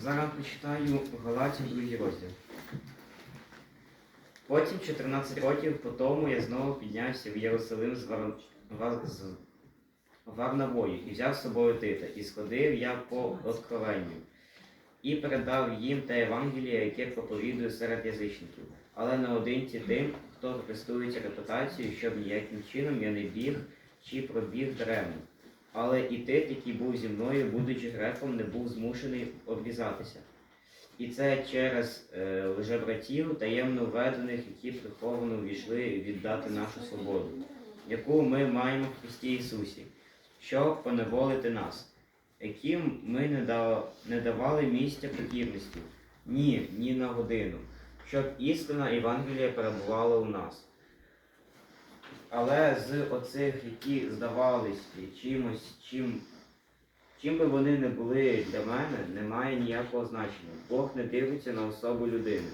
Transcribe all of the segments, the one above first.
Зараз прочитаю Галатів другий розділ. Потім 14 років по тому я знову піднявся в Єрусалим з, Вар... Вар... з Варнавою і взяв з собою Тита, і сходив я по откровенню, і передав їм те Євангеліє, яке проповідую серед язичників, але наодинці тим, хто користується репутацією, щоб ніяким чином я не біг чи пробіг даремно. Але і Тит, який був зі мною, будучи греком, не був змушений обрізатися. І це через е, лжебратів, таємно введених, які приховано ввійшли віддати нашу свободу, яку ми маємо в Христі Ісусі, щоб поневолити нас, яким ми не, да, не давали місця покірності, ні, ні на годину, щоб істина Євангелія перебувала у нас. Але з оцих, які здавались чимось, чим, чим би вони не були для мене, немає ніякого значення. Бог не дивиться на особу людини.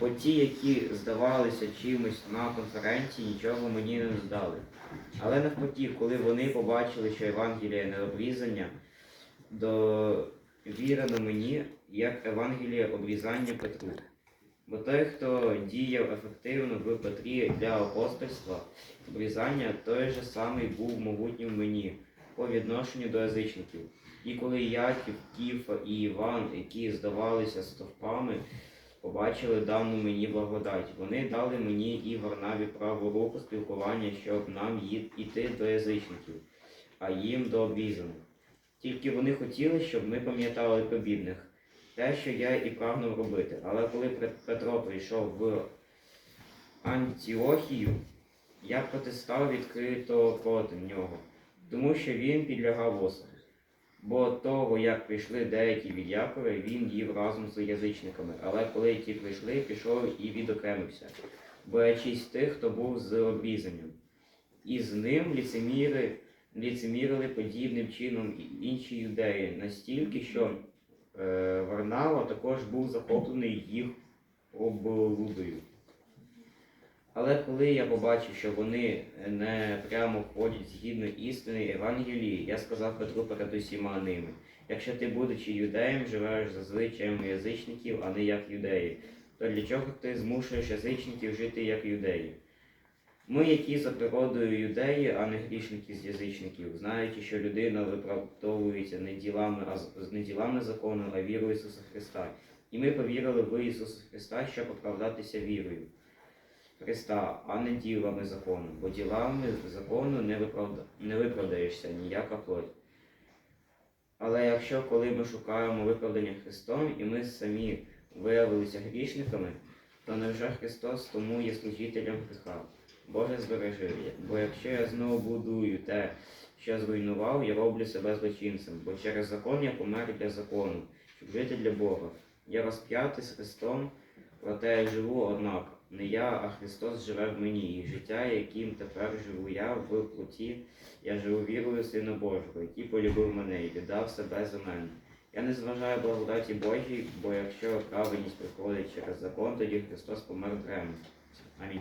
Бо ті, які здавалися чимось на конференції, нічого мені не здали. Але навпаки, коли вони побачили, що Євангеліє не обрізання, довірено мені, як Евангеліє обрізання Петру. Бо той, хто діяв ефективно в Петрі для апостольства, обрізання, той же самий був могутнім мені по відношенню до язичників. І коли Яків, Кіфа і Іван, які здавалися стовпами, побачили дану мені благодать, вони дали мені і Варнаві праву руку спілкування, щоб нам іти до язичників, а їм до обрізаних. Тільки вони хотіли, щоб ми пам'ятали про бідних те, що я і прагнув робити. Але коли Петро прийшов в Антіохію, я протестував відкрито проти нього, тому що він підлягав осуду. Бо того, як прийшли деякі від Якова, він їв разом з язичниками. Але коли ті прийшли, пішов і відокремився, боячись тих, хто був з обрізанням. І з ним ліцеміри, ліцемірили подібним чином інші юдеї, настільки, що Варнава також був захоплений їх облудою. Але коли я побачив, що вони не прямо ходять згідно істини Євангелії, я сказав Петру перед усіма ними. Якщо ти, будучи юдеєм, живеш за звичаями язичників, а не як юдеї, то для чого ти змушуєш язичників жити як юдеї? Ми, які за природою юдеї, а не грішники з язичників, знаючи, що людина виправдовується не ділами, а не ділами закону, а вірою Ісуса Христа. І ми повірили в Ісуса Христа, щоб оправдатися вірою Христа, а не ділами закону. Бо ділами закону не, виправда... не виправдаєшся ніяка плоть. Але якщо коли ми шукаємо виправдання Христом, і ми самі виявилися грішниками, то невже Христос тому є служителем гріха? Боже збережи, бо якщо я знову будую те, що зруйнував, я роблю себе злочинцем, бо через закон я помер для закону, щоб жити для Бога. Я розп'ятий з Христом, проте я живу, однак не я, а Христос живе в мені, і життя, яким тепер живу я в плоті, я живу вірою Сина Божого, який полюбив мене і віддав себе за мене. Я не зважаю благодаті Божій, бо якщо праведність приходить через закон, тоді Христос помер даремно. Амінь.